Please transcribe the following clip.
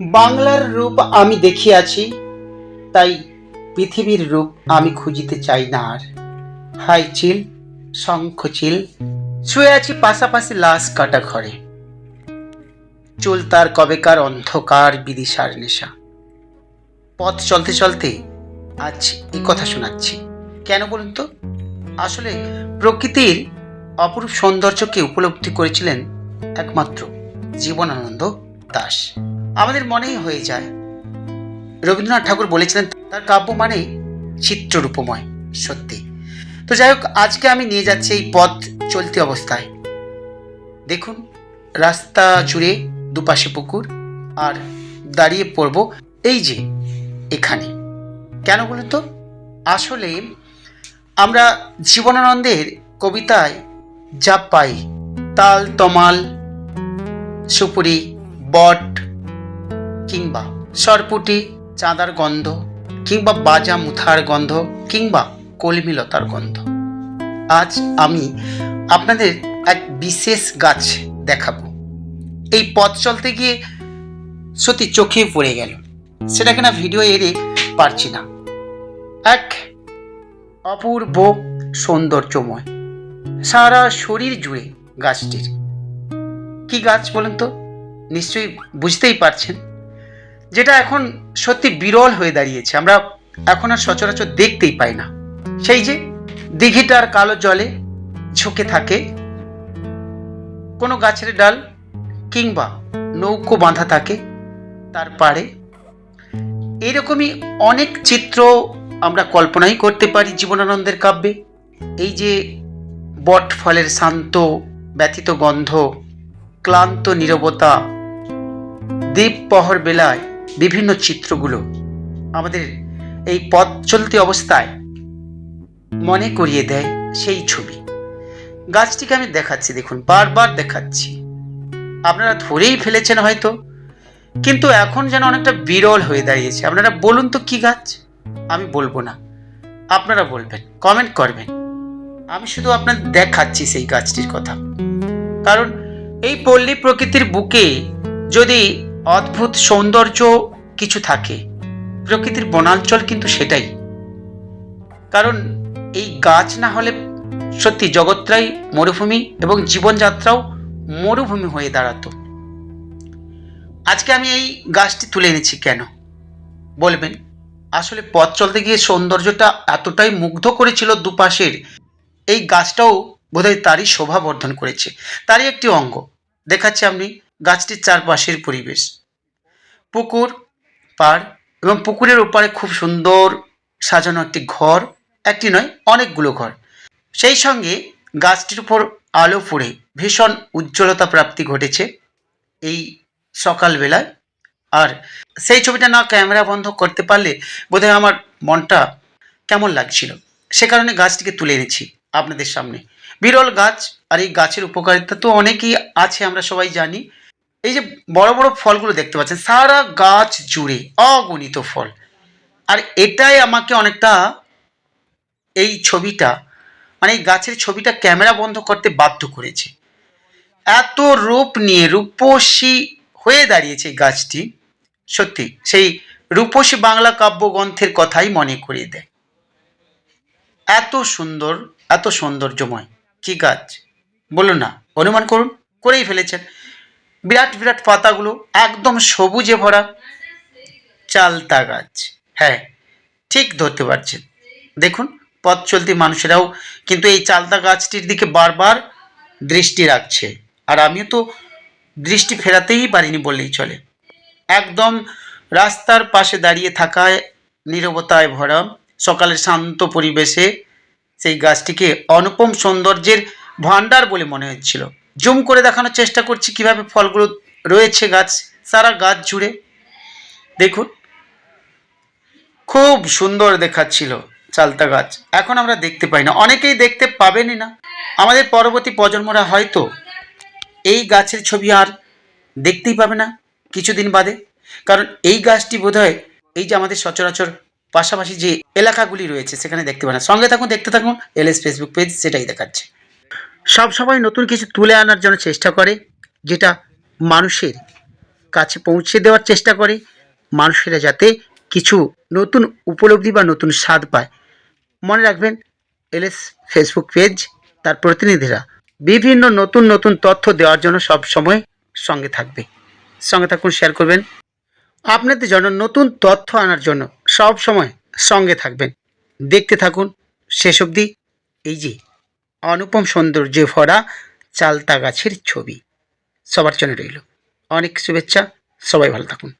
বাংলার রূপ আমি দেখিয়াছি, তাই পৃথিবীর রূপ আমি খুঁজিতে চাই না আর। হাই চিল, শঙ্খ চিল, শুয়ে আছি পাশাপাশি লাশ কাটা ঘরে। চুল তার কবেকার অন্ধকার বিদিশার নেশা। পথ চলতে চলতে আজ এই কথা শোনাচ্ছি। কেন বলুন তো? আসলে প্রকৃতির অপরূপ সৌন্দর্যকে উপলব্ধি করেছিলেন একমাত্র জীবনানন্দ দাস। আমাদের মনেই হয়ে যায়। রবীন্দ্রনাথ ঠাকুর বলেছিলেন, তার কাব্য মানে চিত্ররূপময়, সত্যি। তো যাই হোক, আজকে আমি নিয়ে যাচ্ছি এই পথ চলতি অবস্থায়। দেখুন, রাস্তা জুড়ে দুপাশে পুকুর, আর দাঁড়িয়ে পড়ব এই যে এখানে। কেন বলুন তো? আসলে আমরা জীবনানন্দের কবিতায় যা পাই, তাল, তমাল, সুপুরি, বট কিংবা সরপুটি, চাঁদার গন্ধ, কিংবা বাজা মুথার গন্ধ, কিংবা কলমিলতার গন্ধ। আজ আমি আপনাদের এক বিশেষ গাছ দেখাবো। এই পথ চলতে গিয়ে সত্যি চোখে পড়ে গেল। সেটা কিনা ভিডিও এড়ে পারছি না। এক অপূর্ব সৌন্দর্যময়, সারা শরীর জুড়ে গাছটির। কি গাছ বলুন তো? নিশ্চয়ই বুঝতেই পারছেন। যেটা এখন সত্যি বিরল হয়ে দাঁড়িয়েছে। আমরা এখন আর সচরাচর দেখতেই পাই না। সেই যে দিঘিটার কালো জলে ঝুঁকে থাকে কোনো গাছের ডাল কিংবা নৌকো বাঁধা থাকে তার পাড়ে। এরকমই অনেক চিত্র আমরা কল্পনাই করতে পারি জীবনানন্দের কাব্যে। এই যে বট ফলের শান্ত, ব্যথিত গন্ধ, ক্লান্ত নীরবতা দ্বীপ পহর বেলায় বিভিন্ন চিত্রগুলো আমাদের এই পথ চলতি অবস্থায় মনে করিয়ে দেয় সেই ছবি। গাছটিকে আমি দেখাচ্ছি, দেখুন, বারবার দেখাচ্ছি। আপনারা ধরেই ফেলেছেন হয়তো, কিন্তু এখন যেন অনেকটা বিরল হয়ে দাঁড়িয়েছে। আপনারা বলুন তো কি গাছ? আমি বলব না। আপনারা বলবেন কমেন্ট করবেন। আমি শুধু আপনার দেখাচ্ছি সেই গাছটির কথা। কারণ এই পল্লী প্রকৃতির বুকে যদি অদ্ভুত সৌন্দর্য কিছু থাকে। প্রকৃতির বনাঞ্চল কিন্তু সেটাই। কারণ এই গাছ না হলে সত্যি জগৎটাই মরুভূমি এবং জীবনযাত্রাও মরুভূমি হয়ে দাঁড়াতো। আজকে আমি এই গাছটি তুলে এনেছি কেন? বলবেন, আসলে পথ চলতে গিয়ে সৌন্দর্যটা এতটাই মুগ্ধ করেছিল দুপাশের, এই গাছটাও বোধহয় তারই শোভা বর্ধন করেছে। তারই একটি অঙ্গ। দেখাচ্ছে আপনি গাছটির চারপাশের পরিবেশ। পুকুর, পাড় এবং পুকুরের ওপারে খুব সুন্দর সাজানো একটি ঘর। একটি নয়, অনেকগুলো ঘর। সেই সঙ্গে গাছটির উপর আলো পড়ে ভীষণ উজ্জ্বলতা প্রাপ্তি ঘটেছে এই সকালবেলায়। আর সেই ছবিটা না ক্যামেরা বন্ধ করতে পারলে বোধহয় আমার মনটা কেমন লাগছিল। সে কারণে গাছটিকে তুলে এনেছি আপনাদের সামনে। বিরল গাছ, আর এই গাছের উপকারিতা তো অনেকই আছে, আমরা সবাই জানি। এই যে বড় বড় ফলগুলো দেখতে পাচ্ছেন, সারা গাছ জুড়ে অগণিত ফল। আর এটাই আমাকে অনেকটা এই ছবিটা মানে এই গাছের ছবিটা ক্যামেরা বন্ধ করতে বাধ্য করেছে। এত রূপ নিয়ে রূপসী হয়ে দাঁড়িয়েছে এই গাছটি, সত্যি, সেই রূপসী বাংলা কাব্যগ্রন্থের কথাই মনে করিয়ে দেয়। এত সুন্দর, এত সৌন্দর্যময়, কি গাছ? বলুন না, অনুমান করুন, করেই ফেলেছেন। বিরাট বিরাট পাতাগুলো একদম সবুজে ভরা চালতা গাছ। হ্যাঁ ঠিক ধরতে পারছেন। দেখুন, পথ চলতি মানুষেরাও কিন্তু এই চালতা গাছটির দিকে বারবার দৃষ্টি রাখছে। আর আমিও তো দৃষ্টি ফেরাতেই পারিনি বললেই চলে। একদম রাস্তার পাশে দাঁড়িয়ে থাকায় নীরবতায় ভরা সকালের শান্ত পরিবেশে সেই গাছটিকে অনুপম সৌন্দর্যের ভাণ্ডার বলে মনে হচ্ছিল। জুম করে দেখানোর চেষ্টা করছি কীভাবে ফলগুলো রয়েছে গাছ, সারা গাছ জুড়ে। দেখুন, খুব সুন্দর দেখাচ্ছিল চালতা গাছ। এখন আমরা দেখতে পাই না। অনেকেই দেখতে পাবেনই না। আমাদের পরবর্তী প্রজন্মরা হয়তো এই গাছের ছবি আর দেখতেই পাবে না কিছুদিন বাদে। কারণ এই গাছটি বোধহয় এই যে আমাদের সচরাচর পাশাপাশি যে এলাকাগুলি রয়েছে, সেখানে দেখতে পাবে না। সঙ্গে থাকুন, দেখতে থাকুন, এলএস ফেসবুক পেজ সেটাই দেখাচ্ছে। সব সময় নতুন কিছু তুলে আনার জন্য চেষ্টা করে, যেটা মানুষের কাছে পৌঁছে দেওয়ার চেষ্টা করে, মানুষেরা যাতে কিছু নতুন উপলব্ধি বা নতুন স্বাদ পায়। মনে রাখবেন, এলএস ফেসবুক পেজ তার প্রতিনিধিরা বিভিন্ন নতুন নতুন তথ্য দেওয়ার জন্য সব সময় সঙ্গে থাকবে। সঙ্গে থাকুন শেয়ার করবেন। আপনাদের জন্য নতুন তথ্য আনার জন্য সব সময় সঙ্গে থাকবেন। দেখতে থাকুন, শেষ অবধি, এই যে অনুপম সৌন্দর্যে ভরা চালতা গাছের ছবি। সবার জন্য রইল। অনেক শুভেচ্ছা। সবাই ভালো থাকুন।